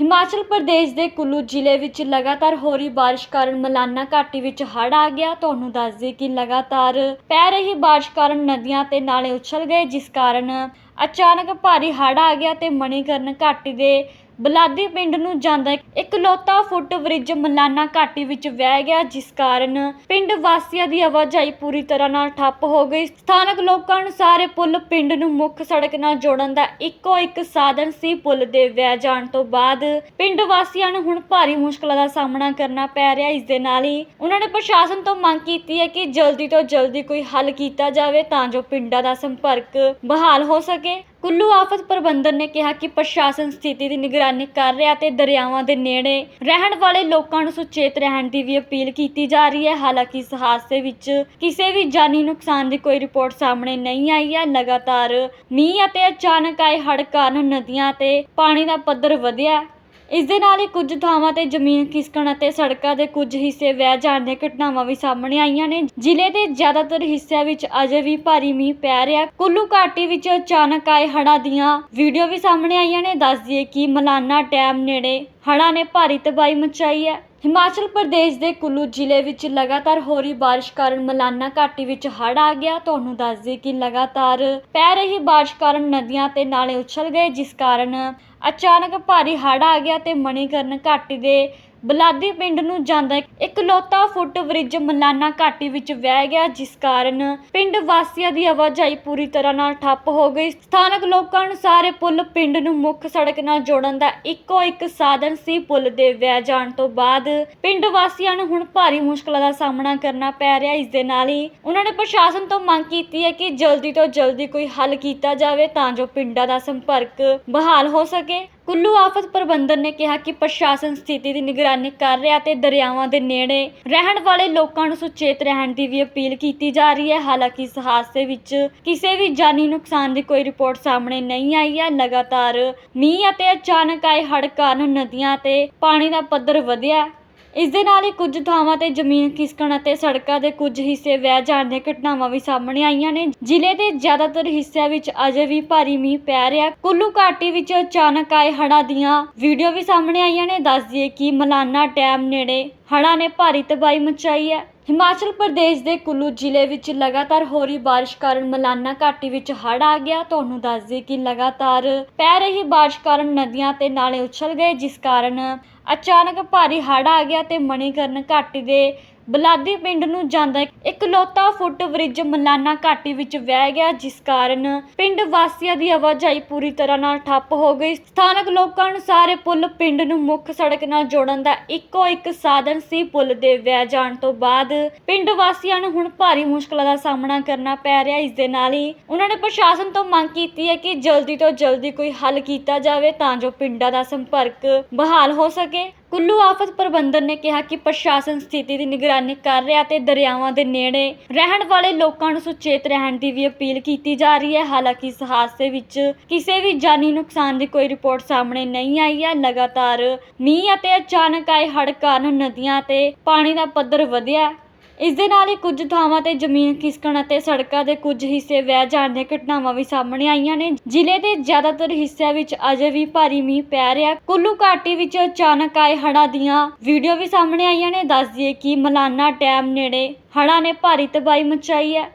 ਹਿਮਾਚਲ ਪ੍ਰਦੇਸ਼ ਦੇ ਕੁੱਲੂ ਜ਼ਿਲ੍ਹੇ ਵਿੱਚ ਲਗਾਤਾਰ ਹੋ ਰਹੀ ਬਾਰਿਸ਼ ਕਾਰਨ ਮਲਾਨਾ ਘਾਟੀ ਵਿੱਚ ਹੜ੍ਹ ਆ ਗਿਆ। ਤੁਹਾਨੂੰ ਦੱਸ ਦਈਏ ਕਿ ਲਗਾਤਾਰ ਪੈ ਰਹੀ ਬਾਰਿਸ਼ ਕਾਰਨ ਨਦੀਆਂ ਤੇ ਨਾਲੇ ਉਛਲ ਗਏ, ਜਿਸ ਕਾਰਨ ਅਚਾਨਕ ਭਾਰੀ ਹੜ੍ਹ ਆ ਗਿਆ ਤੇ ਮਣੀਕਰਨ ਘਾਟੀ ਦੇ ਬਲਾਦੀ ਪਿੰਡ ਨੂੰ ਜਾਂਦਾ ਇਕਲੌਤਾ ਫੁੱਟ ਬ੍ਰਿਜ ਮਲਾਨਾ ਘਾਟੀ ਵਿੱਚ ਵਹਿ ਗਿਆ, ਜਿਸ ਕਾਰਨ ਪਿੰਡ ਵਾਸੀਆਂ ਦੀ ਆਵਾਜਾਈ ਪੂਰੀ ਤਰ੍ਹਾਂ ਨਾਲ ਠੱਪ ਹੋ ਗਈ। ਸਥਾਨਕ ਲੋਕਾਂ ਅਨੁਸਾਰ ਇਹ ਪੁਲ ਪਿੰਡ ਨੂੰ ਮੁੱਖ ਸੜਕ ਨਾਲ ਜੋੜਨ ਦਾ ਇੱਕੋ ਇੱਕ ਸਾਧਨ ਸੀ। ਪੁਲ ਦੇ ਵਹਿ ਜਾਣ ਤੋਂ ਬਾਅਦ ਪਿੰਡ ਵਾਸੀਆਂ ਨੂੰ ਹੁਣ ਭਾਰੀ ਮੁਸ਼ਕਲਾਂ ਦਾ ਸਾਹਮਣਾ ਕਰਨਾ ਪੈ ਰਿਹਾ। ਇਸ ਦੇ ਨਾਲ ਹੀ ਉਹਨਾਂ ਨੇ ਪ੍ਰਸ਼ਾਸਨ ਤੋਂ ਮੰਗ ਕੀਤੀ ਹੈ ਕਿ ਜਲਦੀ ਤੋਂ ਜਲਦੀ ਕੋਈ ਹੱਲ ਕੀਤਾ ਜਾਵੇ, ਤਾਂ ਜੋ ਪਿੰਡਾਂ ਦਾ ਸੰਪਰਕ ਬਹਾਲ ਹੋ ਸਕੇ। ਕੁੱਲੂ ਆਫਤ ਪ੍ਰਬੰਧਨ ਨੇ ਕਿਹਾ ਕਿ ਪ੍ਰਸ਼ਾਸਨ ਸਥਿਤੀ ਦੀ ਨਿਗਰਾਨੀ ਕਰ ਰਿਹਾ ਤੇ ਦਰਿਆਵਾਂ ਦੇ ਨੇੜੇ ਰਹਿਣ ਵਾਲੇ ਲੋਕਾਂ ਨੂੰ ਸੁਚੇਤ ਰਹਿਣ ਦੀ ਵੀ ਅਪੀਲ ਕੀਤੀ ਜਾ ਰਹੀ ਹੈ। ਹਾਲਾਂਕਿ ਇਸ ਹਾਦਸੇ ਵਿੱਚ ਕਿਸੇ ਵੀ ਜਾਨੀ ਨੁਕਸਾਨ ਦੀ ਕੋਈ ਰਿਪੋਰਟ ਸਾਹਮਣੇ ਨਹੀਂ ਆਈ ਹੈ। ਲਗਾਤਾਰ ਮੀਂਹ ਅਤੇ ਅਚਾਨਕ ਆਏ ਹੜ੍ਹ ਕਾਰਨ ਨਦੀਆਂ ਤੇ ਪਾਣੀ ਦਾ ਪੱਧਰ ਵਧਿਆ। ਇਸ ਦੇ ਨਾਲ ਹੀ ਕੁਝ ਥਾਵਾਂ ਤੇ ਜ਼ਮੀਨ ਖਿਸਕਣ ਅਤੇ ਸੜਕਾਂ ਦੇ ਕੁਝ ਹਿੱਸੇ ਵਹਿ ਜਾਣ ਦੀਆਂ ਘਟਨਾਵਾਂ ਵੀ ਸਾਹਮਣੇ ਆਈਆਂ ਨੇ। ਜ਼ਿਲ੍ਹੇ ਦੇ ਜ਼ਿਆਦਾਤਰ ਹਿੱਸਿਆਂ ਵਿੱਚ ਅਜੇ ਵੀ ਭਾਰੀ ਮੀਂਹ ਪੈ ਰਿਹਾ। ਕੁੱਲੂ ਘਾਟੀ ਵਿੱਚ ਅਚਾਨਕ ਆਏ ਹੜ੍ਹਾਂ ਦੀਆਂ ਵੀਡੀਓ ਵੀ ਸਾਹਮਣੇ ਆਈਆਂ ਨੇ। ਦੱਸ ਦਈਏ ਕਿ ਮਲਾਨਾ ਡੈਮ ਨੇੜੇ ਹੜ੍ਹਾਂ ਨੇ ਭਾਰੀ ਤਬਾਹੀ ਮਚਾਈ ਹੈ। ਹਿਮਾਚਲ ਪ੍ਰਦੇਸ਼ ਦੇ ਕੁੱਲੂ ਜ਼ਿਲ੍ਹੇ ਵਿੱਚ ਲਗਾਤਾਰ ਹੋ ਰਹੀ ਬਾਰਿਸ਼ ਕਾਰਨ ਮਲਾਨਾ ਘਾਟੀ ਵਿੱਚ ਹੜ੍ਹ ਆ ਗਿਆ। ਤੁਹਾਨੂੰ ਦੱਸ ਦਈਏ ਕਿ ਲਗਾਤਾਰ ਪੈ ਰਹੀ ਬਾਰਿਸ਼ ਕਾਰਨ ਨਦੀਆਂ ਤੇ ਨਾਲੇ ਉਛਲ ਗਏ, ਜਿਸ ਕਾਰਨ ਅਚਾਨਕ ਭਾਰੀ ਹੜ੍ਹ ਆ ਗਿਆ ਤੇ ਮਣੀਕਰਨ ਘਾਟੀ ਦੇ ਬਲਾਦੀ ਪਿੰਡ ਨੂੰ ਜਾਂਦਾ ਇਕਲੌਤਾ ਫੁੱਟ ਬ੍ਰਿਜ ਮਲਾਨਾ ਘਾਟੀ ਵਿੱਚ ਵਹਿ ਗਿਆ, ਜਿਸ ਕਾਰਨ ਪਿੰਡ ਵਾਸੀਆਂ ਦੀ ਆਵਾਜਾਈ ਪੂਰੀ ਤਰ੍ਹਾਂ ਨਾਲ ਠੱਪ ਹੋ ਗਈ। ਸਥਾਨਕ ਲੋਕਾਂ ਅਨੁਸਾਰ ਇਹ ਪੁਲ ਪਿੰਡ ਨੂੰ ਮੁੱਖ ਸੜਕ ਨਾਲ ਜੋੜਨ ਦਾ ਇੱਕੋ ਇੱਕ ਸਾਧਨ ਸੀ। ਪੁਲ ਦੇ ਵਹਿ ਜਾਣ ਤੋਂ ਬਾਅਦ ਪਿੰਡ ਵਾਸੀਆਂ ਨੂੰ ਹੁਣ ਭਾਰੀ ਮੁਸ਼ਕਲਾਂ ਦਾ ਸਾਹਮਣਾ ਕਰਨਾ ਪੈ ਰਿਹਾ। ਇਸ ਦੇ ਨਾਲ ਹੀ ਉਹਨਾਂ ਨੇ ਪ੍ਰਸ਼ਾਸਨ ਤੋਂ ਮੰਗ ਕੀਤੀ ਹੈ ਕਿ ਜਲਦੀ ਤੋਂ ਜਲਦੀ ਕੋਈ ਹੱਲ ਕੀਤਾ ਜਾਵੇ, ਤਾਂ ਜੋ ਪਿੰਡਾਂ ਦਾ ਸੰਪਰਕ ਬਹਾਲ ਹੋ ਸਕੇ। ਕੁੱਲੂ ਆਫਤ ਪ੍ਰਬੰਧਨ ਨੇ ਕਿਹਾ ਕਿ ਪ੍ਰਸ਼ਾਸਨ ਸਥਿਤੀ ਦੀ ਨਿਗਰਾਨੀ ਕਰ ਰਿਹਾ ਤੇ ਦਰਿਆਵਾਂ ਦੇ ਨੇੜੇ ਰਹਿਣ ਵਾਲੇ ਲੋਕਾਂ ਨੂੰ ਸੁਚੇਤ ਰਹਿਣ ਦੀ ਵੀ ਅਪੀਲ ਕੀਤੀ ਜਾ ਰਹੀ ਹੈ। ਹਾਲਾਂਕਿ ਇਸ ਹਾਦਸੇ ਵਿੱਚ ਕਿਸੇ ਵੀ ਜਾਨੀ ਨੁਕਸਾਨ ਦੀ ਕੋਈ ਰਿਪੋਰਟ ਸਾਹਮਣੇ ਨਹੀਂ ਆਈ ਹੈ। ਲਗਾਤਾਰ ਮੀਂਹ ਅਤੇ ਅਚਾਨਕ ਆਏ ਹੜ੍ਹ ਕਾਰਨ ਨਦੀਆਂ ਤੇ ਪਾਣੀ ਦਾ ਪੱਧਰ ਵਧਿਆ। ਇਸ ਦੇ ਨਾਲ ਹੀ ਕੁਝ ਥਾਵਾਂ ਤੇ ਜ਼ਮੀਨ ਖਿਸਕਣ ਅਤੇ ਸੜਕਾਂ ਦੇ ਕੁਝ ਹਿੱਸੇ ਵਹਿ ਜਾਣ ਦੀਆਂ ਘਟਨਾਵਾਂ ਵੀ ਸਾਹਮਣੇ ਆਈਆਂ ਨੇ। ਜ਼ਿਲ੍ਹੇ ਦੇ ਜ਼ਿਆਦਾਤਰ ਹਿੱਸਿਆਂ ਵਿੱਚ ਅਜੇ ਵੀ ਭਾਰੀ ਮੀਂਹ ਪੈ ਰਿਹਾ। ਕੁੱਲੂ ਘਾਟੀ ਵਿੱਚ ਅਚਾਨਕ ਆਏ ਹੜ੍ਹਾਂ ਦੀਆਂ ਵੀਡੀਓ ਵੀ ਸਾਹਮਣੇ ਆਈਆਂ ਨੇ। ਦੱਸ ਦਈਏ ਕਿ ਮਲਾਨਾ ਡੈਮ ਨੇੜੇ ਹੜ੍ਹਾਂ ਨੇ ਭਾਰੀ ਤਬਾਹੀ ਮਚਾਈ ਹੈ। ਹਿਮਾਚਲ ਪ੍ਰਦੇਸ਼ ਦੇ ਕੁੱਲੂ ਜ਼ਿਲ੍ਹੇ ਵਿੱਚ ਲਗਾਤਾਰ ਹੋ ਰਹੀ ਬਾਰਿਸ਼ ਕਾਰਨ ਮਲਾਨਾ ਘਾਟੀ ਵਿੱਚ ਹੜ੍ਹ ਆ ਗਿਆ। ਤੁਹਾਨੂੰ ਦੱਸ ਦਈਏ ਕਿ ਲਗਾਤਾਰ ਪੈ ਰਹੀ ਬਾਰਿਸ਼ ਕਾਰਨ ਨਦੀਆਂ ਤੇ ਨਾਲੇ ਉਛਲ ਗਏ, ਜਿਸ ਕਾਰਨ ਅਚਾਨਕ ਭਾਰੀ ਹੜ੍ਹ ਆ ਗਿਆ ਅਤੇ ਮਣੀਕਰਨ ਘਾਟੀ ਦੇ ਬਲਾਦੀ ਪਿੰਡ ਨੂੰ ਜਾਂਦਾ ਇਕਲੌਤਾ ਫੁੱਟ ਬ੍ਰਿਜ ਮਲਾਨਾ ਘਾਟੀ ਵਿੱਚ ਵਹਿ ਗਿਆ, ਜਿਸ ਕਾਰਨ ਪਿੰਡ ਵਾਸੀਆਂ ਦੀ ਆਵਾਜਾਈ ਪੂਰੀ ਤਰ੍ਹਾਂ ਨਾਲ ਠੱਪ ਹੋ ਗਈ। ਸਥਾਨਕ ਲੋਕਾਂ ਅਨੁਸਾਰ ਇਹ ਪੁਲ ਪਿੰਡ ਨੂੰ ਮੁੱਖ ਸੜਕ ਨਾਲ ਜੋੜਨ ਦਾ ਇੱਕੋ ਇੱਕ ਸਾਧਨ ਸੀ। ਪੁਲ ਦੇ ਵਹਿ ਜਾਣ ਤੋਂ ਬਾਅਦ ਪਿੰਡ ਵਾਸੀਆਂ ਨੂੰ ਹੁਣ ਭਾਰੀ ਮੁਸ਼ਕਲਾਂ ਦਾ ਸਾਹਮਣਾ ਕਰਨਾ ਪੈ ਰਿਹਾ। ਇਸ ਦੇ ਨਾਲ ਹੀ ਉਹਨਾਂ ਨੇ ਪ੍ਰਸ਼ਾਸਨ ਤੋਂ ਮੰਗ ਕੀਤੀ ਹੈ ਕਿ ਜਲਦੀ ਤੋਂ ਜਲਦੀ ਕੋਈ ਹੱਲ ਕੀਤਾ ਜਾਵੇ, ਤਾਂ ਜੋ ਪਿੰਡਾਂ ਦਾ ਸੰਪਰਕ ਬਹਾਲ ਹੋ ਸਕੇ। ਕੁੱਲੂ ਆਫਤ ਪ੍ਰਬੰਧਨ ਨੇ ਕਿਹਾ ਕਿ ਪ੍ਰਸ਼ਾਸਨ ਸਥਿਤੀ ਦੀ ਨਿਗਰਾਨੀ ਕਰ ਰਿਹਾ ਤੇ ਦਰਿਆਵਾਂ ਦੇ ਨੇੜੇ ਰਹਿਣ ਵਾਲੇ ਲੋਕਾਂ ਨੂੰ ਸੁਚੇਤ ਰਹਿਣ ਦੀ ਵੀ ਅਪੀਲ ਕੀਤੀ ਜਾ ਰਹੀ ਹੈ। ਹਾਲਾਂਕਿ ਇਸ ਹਾਦਸੇ ਵਿੱਚ ਕਿਸੇ ਵੀ ਜਾਨੀ ਨੁਕਸਾਨ ਦੀ ਕੋਈ ਰਿਪੋਰਟ ਸਾਹਮਣੇ ਨਹੀਂ ਆਈ ਹੈ। ਲਗਾਤਾਰ ਮੀਂਹ ਅਤੇ ਅਚਾਨਕ ਆਏ ਹੜ੍ਹ ਕਾਰਨ ਨਦੀਆਂ ਤੇ ਪਾਣੀ ਦਾ ਪੱਧਰ ਵਧਿਆ। ਇਸ ਦੇ ਨਾਲ ਹੀ ਕੁਝ ਥਾਵਾਂ ਤੇ ਜ਼ਮੀਨ ਖਿਸਕਣ ਅਤੇ ਸੜਕਾਂ ਦੇ ਕੁਝ ਹਿੱਸੇ ਵਹਿ ਜਾਣ ਦੀਆਂ ਘਟਨਾਵਾਂ ਵੀ ਸਾਹਮਣੇ ਆਈਆਂ ਨੇ। ਜ਼ਿਲ੍ਹੇ ਦੇ ਜ਼ਿਆਦਾਤਰ ਹਿੱਸਿਆਂ ਵਿੱਚ ਅਜੇ ਵੀ ਭਾਰੀ ਮੀਂਹ ਪੈ ਰਿਹਾ ਕੁੱਲੂ ਘਾਟੀ ਵਿੱਚ ਅਚਾਨਕ ਆਏ ਹੜ੍ਹਾਂ ਦੀਆਂ ਵੀਡੀਓ ਵੀ ਸਾਹਮਣੇ ਆਈਆਂ ਨੇ। ਦੱਸ ਦਈਏ ਕਿ ਮਲਾਨਾ ਡੈਮ ਨੇੜੇ ਹੜ੍ਹਾਂ ਨੇ ਭਾਰੀ ਤਬਾਹੀ ਮਚਾਈ ਹੈ।